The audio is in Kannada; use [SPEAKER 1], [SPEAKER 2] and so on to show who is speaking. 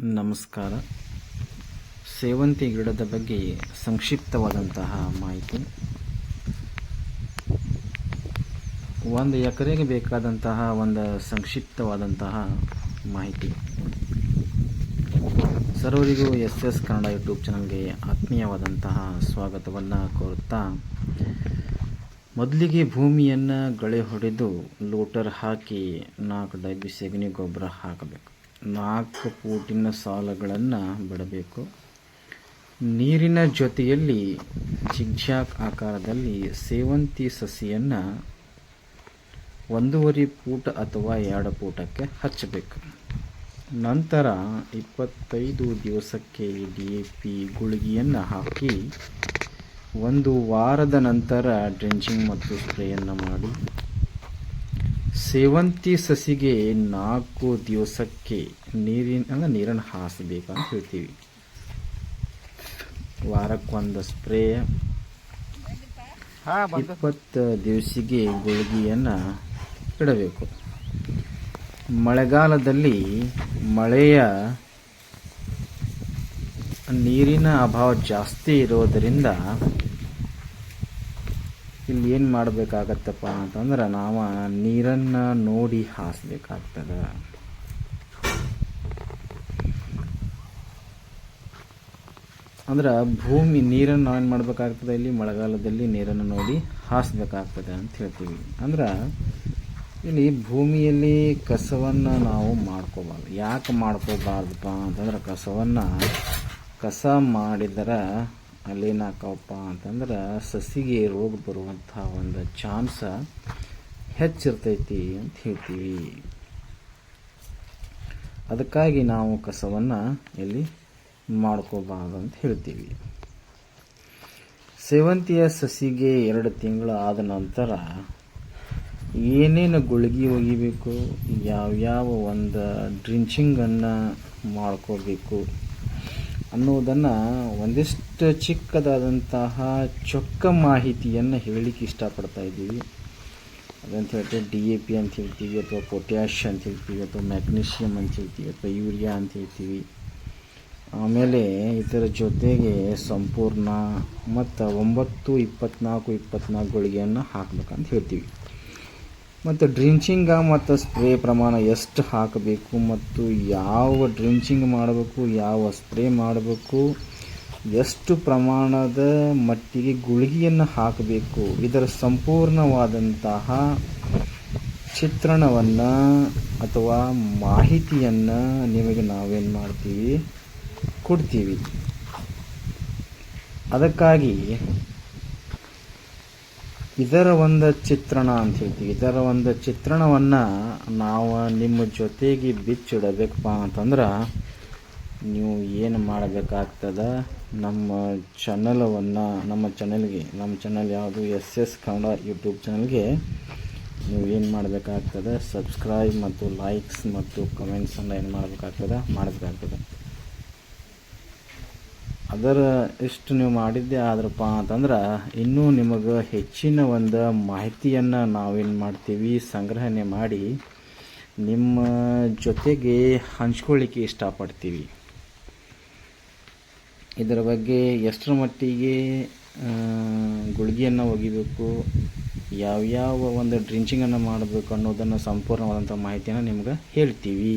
[SPEAKER 1] ನಮಸ್ಕಾರ. ಸೇವಂತಿ ಗಿಡದ ಬಗ್ಗೆ ಸಂಕ್ಷಿಪ್ತವಾದಂತಹ ಮಾಹಿತಿ. ಒಂದು ಎಕರೆಗೆ ಬೇಕಾದಂತಹ ಒಂದು ಸಂಕ್ಷಿಪ್ತವಾದಂತಹ ಮಾಹಿತಿ. ಸರ್ವರಿಗೂ ಎಸ್ ಎಸ್ ಕನ್ನಡ ಯೂಟ್ಯೂಬ್ ಚಾನಲ್ಗೆ ಆತ್ಮೀಯವಾದಂತಹ ಸ್ವಾಗತವನ್ನು ಕೋರುತ್ತಾ, ಮೊದಲಿಗೆ ಭೂಮಿಯನ್ನು ಗಳೆ ಹೊಡೆದು ಲೋಟರ್ ಹಾಕಿ ನಾಲ್ಕು ಡೈಬಿ ಸೆಗಣಿ ಗೊಬ್ಬರ ಹಾಕಬೇಕು. ನಾಲ್ಕು ಫೂಟಿನ ಸಾಲುಗಳನ್ನು ಬಿಡಬೇಕು. ನೀರಿನ ಜೊತೆಯಲ್ಲಿ ಜಿಗ್ಜಾಗ್ ಆಕಾರದಲ್ಲಿ ಸೇವಂತಿ ಸಸಿಯನ್ನು ಒಂದೂವರೆ ಪೂಟ ಅಥವಾ ಎರಡು ಫೂಟಕ್ಕೆ ಹಚ್ಚಬೇಕು. ನಂತರ ಇಪ್ಪತ್ತೈದು ದಿವಸಕ್ಕೆ ಡಿ ಎ ಪಿ ಗುಳಿಗೆಯನ್ನು ಹಾಕಿ ಒಂದು ವಾರದ ನಂತರ ಡ್ರೆಂಚಿಂಗ್ ಮತ್ತು ಸ್ಪ್ರೇಯನ್ನು ಮಾಡಿ. ಸೇವಂತಿ ಸಸಿಗೆ ನಾಲ್ಕು ದಿವಸಕ್ಕೆ ನೀರಿನ ಅಂದ್ರೆ ನೀರನ್ನು ಹಾಸಬೇಕಂತ ಹೇಳ್ತೀವಿ. ವಾರಕ್ಕೊಂದು ಸ್ಪ್ರೇ ಇಪ್ಪತ್ತು ದಿವಸಿಗೆ ಗುಳಿಗೆಯನ್ನು ಇಡಬೇಕು. ಮಳೆಗಾಲದಲ್ಲಿ ಮಳೆಯ ನೀರಿನ ಅಭಾವ ಜಾಸ್ತಿ ಇರೋದರಿಂದ ಇಲ್ಲಿ ಏನು ಮಾಡಬೇಕಾಗತ್ತಪ್ಪ ಅಂತಂದ್ರೆ ನಾವು ನೀರನ್ನು ನೋಡಿ ಹಾಸ್ಬೇಕಾಗ್ತದೆ. ಅಂದ್ರೆ ಭೂಮಿ ನೀರನ್ನು ನಾವೇನು ಮಾಡಬೇಕಾಗ್ತದೆ, ಇಲ್ಲಿ ಮಳೆಗಾಲದಲ್ಲಿ ನೀರನ್ನು ನೋಡಿ ಹಾಸ್ಬೇಕಾಗ್ತದೆ ಅಂತ ಹೇಳ್ತೀವಿ. ಅಂದ್ರೆ ಇಲ್ಲಿ ಭೂಮಿಯಲ್ಲಿ ಕಸವನ್ನು ನಾವು ಮಾಡ್ಕೋಬಾರ್ದು. ಯಾಕೆ ಮಾಡ್ಕೋಬಾರ್ದಪ್ಪ ಅಂತಂದ್ರೆ ಕಸವನ್ನು ಕಸ ಮಾಡಿದರೆ ಅಲ್ಲೇನಾಕವಪ್ಪ ಅಂತಂದ್ರೆ ಸಸಿಗೆ ರೋಗ ಬರುವಂಥ ಒಂದು ಚಾನ್ಸ ಹೆಚ್ಚಿರ್ತೈತಿ ಅಂತ ಹೇಳ್ತೀವಿ. ಅದಕ್ಕಾಗಿ ನಾವು ಕಸವನ್ನು ಇಲ್ಲಿ ಮಾಡ್ಕೋಬಾರ್ದು ಅಂತ ಹೇಳ್ತೀವಿ. ಸೇವಂತಿಯ ಸಸಿಗೆ ಎರಡು ತಿಂಗಳು ಆದ ನಂತರ ಏನೇನು ಗುಳಿಗೆ ಒಗಿಬೇಕು, ಯಾವ್ಯಾವ ಒಂದು ಡ್ರಿಂಚಿಂಗನ್ನು ಮಾಡ್ಕೋಬೇಕು ಅನ್ನೋದನ್ನು ಒಂದಿಷ್ಟು ಚಿಕ್ಕದಾದಂತಹ ಚೊಕ್ಕ ಮಾಹಿತಿಯನ್ನು ಹೇಳಲಿಕ್ಕೆ ಇಷ್ಟಪಡ್ತಾ ಇದ್ದೀವಿ. ಅದಂತ ಹೇಳ್ತೀವಿ, ಡಿ ಎ ಪಿ ಅಂತ ಹೇಳ್ತೀವಿ, ಅಥವಾ ಪೊಟ್ಯಾಷ್ ಅಂತ ಹೇಳ್ತೀವಿ, ಅಥವಾ ಮ್ಯಾಗ್ನೀಷಿಯಮ್ ಅಂತ ಹೇಳ್ತೀವಿ, ಅಥವಾ ಯೂರಿಯಾ ಅಂತ ಹೇಳ್ತೀವಿ. ಆಮೇಲೆ ಇದರ ಜೊತೆಗೆ ಸಂಪೂರ್ಣ ಮತ್ತು ಒಂಬತ್ತು, ಇಪ್ಪತ್ನಾಲ್ಕು ಇಪ್ಪತ್ನಾಲ್ಕು ಗುಳಿಗೆಯನ್ನು ಹಾಕ್ಬೇಕಂತ ಹೇಳ್ತೀವಿ. ಮತ್ತು ಡ್ರಿಂಚಿಂಗ ಮತ್ತು ಸ್ಪ್ರೇ ಪ್ರಮಾಣ ಎಷ್ಟು ಹಾಕಬೇಕು ಮತ್ತು ಯಾವ ಡ್ರಿಂಚಿಂಗ್ ಮಾಡಬೇಕು, ಯಾವ ಸ್ಪ್ರೇ ಮಾಡಬೇಕು, ಎಷ್ಟು ಪ್ರಮಾಣದ ಮಟ್ಟಿಗೆ ಗುಳಿಗೆಯನ್ನು ಹಾಕಬೇಕು, ಇದರ ಸಂಪೂರ್ಣವಾದಂತಹ ಚಿತ್ರಣವನ್ನು ಅಥವಾ ಮಾಹಿತಿಯನ್ನು ನಿಮಗೆ ನಾವೇನು ಮಾಡ್ತೀವಿ ಕೊಡ್ತೀವಿ. ಅದಕ್ಕಾಗಿ ಇದರ ಒಂದು ಚಿತ್ರಣ ಅಂತ ಹೇಳ್ತೀವಿ. ಇದರ ಒಂದು ಚಿತ್ರಣವನ್ನು ನಾವು ನಿಮ್ಮ ಜೊತೆಗೆ ಬಿಚ್ಚಿಡಬೇಕಪ್ಪ ಅಂತಂದ್ರೆ ನೀವು ಏನು ಮಾಡಬೇಕಾಗ್ತದೆ? ನಮ್ಮ ಚಾನಲವನ್ನು ನಮ್ಮ ಚಾನಲ್ಗೆ ನಮ್ಮ ಚಾನಲ್ ಯಾವುದು? ಎಸ್ ಎಸ್ ಕನ್ನಡ ಯೂಟ್ಯೂಬ್ ಚಾನಲ್ಗೆ ನೀವು ಏನು ಮಾಡಬೇಕಾಗ್ತದೆ? ಸಬ್ಸ್ಕ್ರೈಬ್ ಮತ್ತು ಲೈಕ್ಸ್ ಮತ್ತು ಕಮೆಂಟ್ಸನ್ನು ಏನು ಮಾಡಬೇಕಾಗ್ತದೆ? ಮಾಡಬೇಕಾಗ್ತದೆ. ಅದರ ಇಷ್ಟು ನೀವು ಮಾಡಿದ್ದೆ ಆದ್ರಪ್ಪ ಅಂತಂದ್ರೆ ಇನ್ನೂ ನಿಮಗೆ ಹೆಚ್ಚಿನ ಒಂದು ಮಾಹಿತಿಯನ್ನು ನಾವೇನು ಮಾಡ್ತೀವಿ ಸಂಗ್ರಹಣೆ ಮಾಡಿ ನಿಮ್ಮ ಜೊತೆಗೆ ಹಂಚ್ಕೊಳ್ಳಿಕ್ಕೆ ಇಷ್ಟಪಡ್ತೀವಿ. ಇದರ ಬಗ್ಗೆ ಎಷ್ಟರ ಮಟ್ಟಿಗೆ ಗುಳಿಗೆಯನ್ನು ಒಗಿಬೇಕು, ಯಾವ್ಯಾವ ಒಂದು ಡ್ರಿಂಚಿಂಗನ್ನು ಮಾಡಬೇಕು ಅನ್ನೋದನ್ನು ಸಂಪೂರ್ಣವಾದಂಥ ಮಾಹಿತಿಯನ್ನು ನಿಮ್ಗೆ ಹೇಳ್ತೀವಿ.